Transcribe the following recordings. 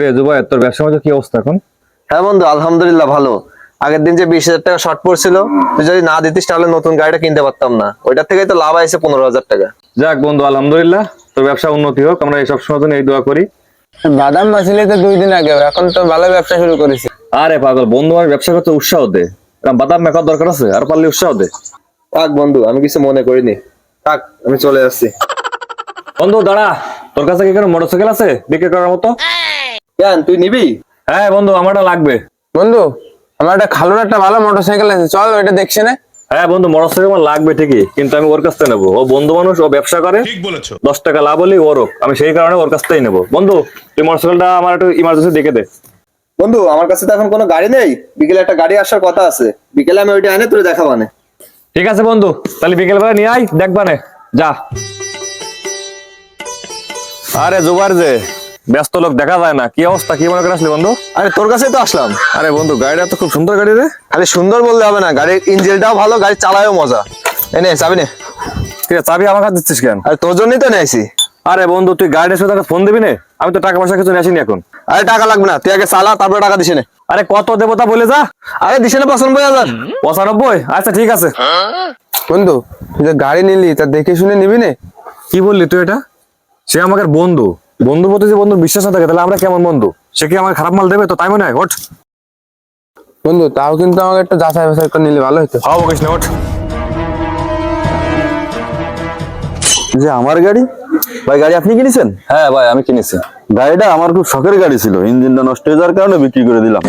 রে জুবাই তোর ব্যবসা বাণিজ্য কি অবস্থা এখন? হ্যাঁ বন্ধু আলহামদুলিল্লাহ ভালো। আগের দিন যে বিশ হাজার টাকা শর্ট পড়ছিল তুই যদি না দিতিস তাহলে নতুন গাড়িটা কিনতে পারতাম না। ওইটার থেকেই তো লাভ আছে পনেরো হাজার টাকা। যাক বন্ধু আলহামদুলিল্লাহ তোর ব্যবসা উন্নতি হোক আমরা এই সব সময় জন্য এই দোয়া করি। বাদাম তো দুই দিন আগে এখন তো ভালো ব্যবসা শুরু করেছি। আরে পাগল বন্ধু আমার ব্যবসা করতে উৎসাহ দে। এরকম বাদাম মেকার দরকার আছে আর পারলে উৎসাহ দে। থাক বন্ধু আমি কিছু মনে করিনি। থাক আমি চলে যাচ্ছি। বন্ধু দাঁড়া তোর কাছে কি কোনো মোটরসাইকেল আছে বিক্রি করার মতো? কেন তুই নিবি? হ্যাঁ বন্ধু আমারটা লাগবে। বন্ধু আমার একটা খালুর একটা ভালো মোটরসাইকেল আছে চল ওইটা দেখছি না। হ্যাঁ বন্ধু মোটরসাইকেল আমার লাগবে ঠিকই কিন্তু আমি ওর কাছ থেকে নেব। ও বন্ধু মানুষ ও ব্যবসা করে। ঠিক বলেছ। দশ টাকা লাভ হলেই ওর হোক। আমি সেই কারণে ওর কাছ থেকেই নেব। বন্ধু তুই মোটরসাইকেলটা আমার একটু ইমার্জেন্সি দেখে দে। বন্ধু আমার কাছে তো এখন কোনো গাড়ি নেই। বিকেলে একটা গাড়ি আসার কথা আছে। বিকেলে আমি ওইটা এনে তুই দেখাবানে ঠিক আছে বন্ধু তাহলে বিকেল বেলা নিয়ে আয় দেখবানে যা। আরে জুবার যে ব্যস্ত লোক দেখা যায় না। কি অবস্থা? কি মনে করে আসলি বন্ধু? আরে তোর কাছেই তো আসলাম। আরে বন্ধু গাড়িটা তো খুব সুন্দর গাড়ি রে। খালি সুন্দর বললে হবে না। গাড়ির ইঞ্জিনটাও ভালো গাড়ি চালায়ও মজা। এনে চাবি নে। ঠিক আছে চাবি আমার কাছে দিচ্ছিস কেন? আরে তোর জন্যই তো নিয়েছি। আরে বন্ধু তুই গাড়ির সাথে ফোন দিবি না? আমি তো টাকা পয়সা কিছু নিয়ে এখন। আরে টাকা লাগবে না। তুই আগে চালা তারপরে টাকা দিস নে। আরে কত দেবতা বলে যা। আরে দিস না পঁচানব্বই হাজার। পঁচানব্বই? আচ্ছা ঠিক আছে। বন্ধু তুই যে গাড়ি নিলি তা দেখে শুনে নিবি না। কি বললি তুই এটা? সে আমাকে বন্ধু। বন্ধুর প্রতি যে বন্ধুর বিশ্বাস না থাকে তাহলে আমরা কেমন বন্ধু? সে কি আমাকে খারাপ মাল দেবে? তো তাই মনে হয় ওঠ। বন্ধু তাও কিন্তু আমাকে একটা যাচাই বাছাই করে নিলে ভালো হতো হাও বকিস না ওঠ। যে আমার গাড়ি? ভাই গাড়ি আপনি কিনেছেন? হ্যাঁ ভাই আমি কিনেছি। গাড়িটা আমার খুব শখের গাড়ি ছিল। ইঞ্জিনটা নষ্ট হয়ে যাওয়ার কারণে বিক্রি করে দিলাম।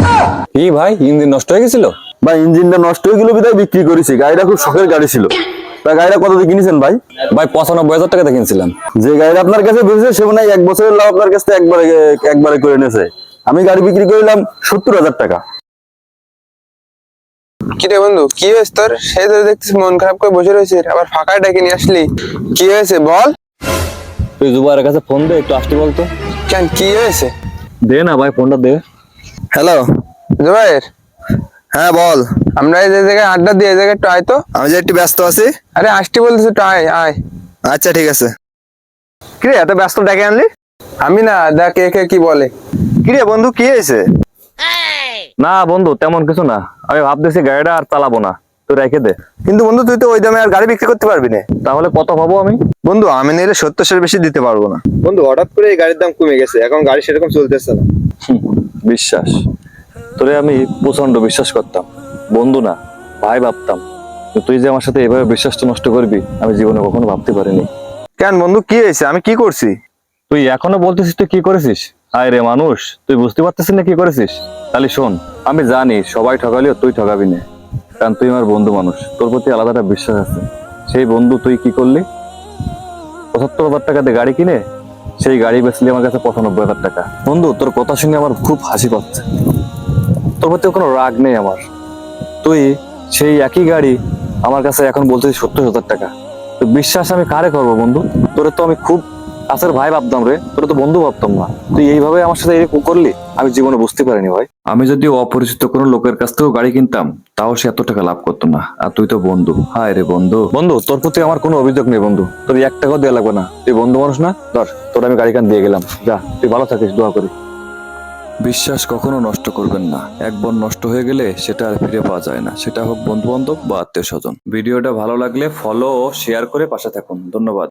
কি ভাই ইঞ্জিন নষ্ট হয়ে গেছিল? ভাই ইঞ্জিনটা নষ্ট হয়ে গেল বিদায় বিক্রি করেছি। গাড়িটা খুব শখের গাড়ি ছিল। তা গাড়িটা কত দিয়ে কিনেছেন ভাই? ভাই পঁচানব্বই হাজার টাকাতে কিনছিলাম। যে গাড়িটা আপনার কাছে বেঁচেছে সে মনে এক বছরের লাভ আপনার কাছে একবারে একবারে করে নিয়েছে। আমি গাড়ি বিক্রি করলাম সত্তর হাজার টাকা। কি রে বন্ধু কি হয়েছে তোর? সেই তো দেখছিস মন খারাপ করে বসে রয়েছিস আবার ফাঁকায় ডেকে নিয়ে আসলি। কি হয়েছে বল? তুই জুবাইয়ের কাছে ফোন দে একটু আসতে বলতো। কেন কি হয়েছে? দে না ভাই ফোনটা দে। হ্যালো জুবাইর? হ্যাঁ বল। আমরা এই যে জায়গায় আড্ডা দিয়ে এই জায়গায় একটু আয় তো। আমি যে একটু ব্যস্ত আছি। আরে আসতে বলতেছি একটু আয়। আয় আচ্ছা ঠিক আছে। কিরে এত ব্যস্ত ডেকে আনলি? আমি না দেখ কে কে কি বলে। কিরে বন্ধু কি হয়েছে? না বন্ধু তেমন কিছু না। আমি ভাবতেছি গাড়িটা আর চালাবো না। তুই রেখে দে। কিন্তু বন্ধু তুই তো ওই দামে আর গাড়ি বিক্রি করতে পারবি না। তাহলে কত পাবো আমি? বন্ধু আমি নিলে সত্তর সের বেশি দিতে পারব না। বন্ধু হঠাৎ করে এই গাড়ির দাম কমে গেছে। এখন গাড়ি সেরকম চলতেছে না। হুম, বিশ্বাস। তোরে আমি প্রচণ্ড বিশ্বাস করতাম। বন্ধু না ভাই ভাবতাম। তুই যে আমার সাথে এভাবে বিশ্বাসটা নষ্ট করবি আমি জীবনে কখনো ভাবতে পারিনি। কেন বন্ধু কি হয়েছে? আমি কি করছি? তুই এখনও বলতেছিস তুই কি করেছিস? আয় রে মানুষ তুই বুঝতে পারতেছিস না কি করেছিস? তাহলে শোন আমি জানি সবাই ঠকালিও তুই ঠকাবি না। কারণ তুই আমার বন্ধু মানুষ তোর প্রতি আলাদা একটা বিশ্বাস আছে। সেই বন্ধু তুই কি করলি? পঁচাত্তর হাজার টাকা দিয়ে গাড়ি কিনে সেই গাড়ি বেচলি আমার কাছে পঁচানব্বই হাজার টাকা। বন্ধু তোর কথা শুনে আমার খুব হাসি পাচ্ছে। তোর প্রতি কোনো রাগ নেই আমার। তুই সেই একই গাড়ি আমার কাছে এখন বলছিস সত্তর হাজার টাকা। তো বিশ্বাস আমি কারে করব বন্ধু? তোরে তো আমি খুব কাছের ভাই ভাবতাম রে তোরে তো বন্ধু ভাবতাম না। তুই এইভাবে আমার সাথে এরকম করলি আমি জীবনে বুঝতে পারিনি ভাই। আমি যদি অপরিচিত কোনো লোকের কাছ থেকেও গাড়ি কিনতাম তাও সে এত টাকা লাভ করতো না। আর তুই তো বন্ধু। হায় রে বন্ধু। বন্ধু তোর প্রতি আমার কোনো অভিযোগ নেই বন্ধু। তোর এক টাকাও দেওয়া লাগবে না। তুই বন্ধু মানুষ না? ধর তোর আমি গাড়ি কান দিয়ে গেলাম। যা তুই ভালো থাকিস দোয়া করি বিশ্বাস কখনো নষ্ট করবেন না। একবার নষ্ট হয়ে গেলে সেটা আর ফিরে পাওয়া যায় না। সেটা হোক বন্ধু বান্ধব বা আত্মীয় স্বজন। ভিডিওটা ভালো লাগলে ফলো ও শেয়ার করে পাশে থাকুন। ধন্যবাদ।